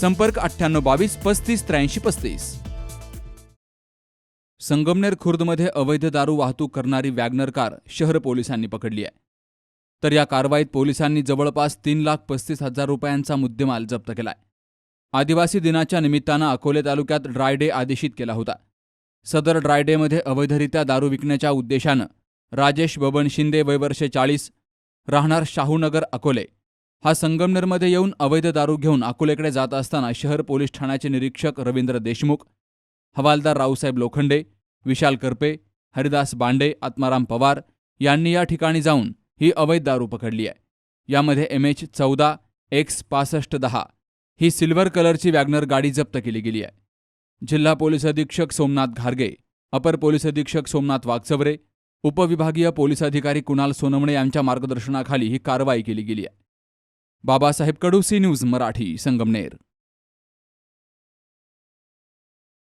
संपर्क अठ्ठ्याण्णव बावीस पस्तीस त्र्याऐंशी पस्तीस. संगमनेर खुर्दमध्ये अवैध दारू वाहतूक करणारी वॅगनर कार शहर पोलिसांनी पकडली आहे. तर या कारवाईत पोलिसांनी जवळपास तीन लाख पस्तीस हजार रुपयांचा मुद्देमाल जप्त केलाय. आदिवासी दिनाच्या निमित्तानं अकोले तालुक्यात ड्राय डे आदेशित केला होता. सदर ड्राय डेमध्ये अवैधरित्या दारू विकण्याच्या उद्देशानं राजेश बबन शिंदे वयवर्षे चाळीस राहणार शाहूनगर अकोले हा संगमनेरमध्ये येऊन अवैध दारू घेऊन अकोलेकडे जात असताना शहर पोलीस ठाण्याचे निरीक्षक रवींद्र देशमुख हवालदार रावसाहेब लोखंडे विशाल करपे हरिदास बांडे आत्माराम पवार यांनी या ठिकाणी जाऊन ही अवैध दारू पकडली आहे. यामध्ये एम एच चौदा एक्स पासष्ट दहा ही सिल्वर कलरची वॅगनर गाडी जप्त केली गेली आहे. जिल्हा पोलीस अधीक्षक सोमनाथ घारगे अपर पोलीस अधीक्षक सोमनाथ वागचवरे उपविभागीय पोलीस अधिकारी कुणाल सोनमणे यांच्या मार्गदर्शनाखाली ही कारवाई केली गेली आहे. बाबासाहेब कडूसी न्यूज मराठी संगमनेर.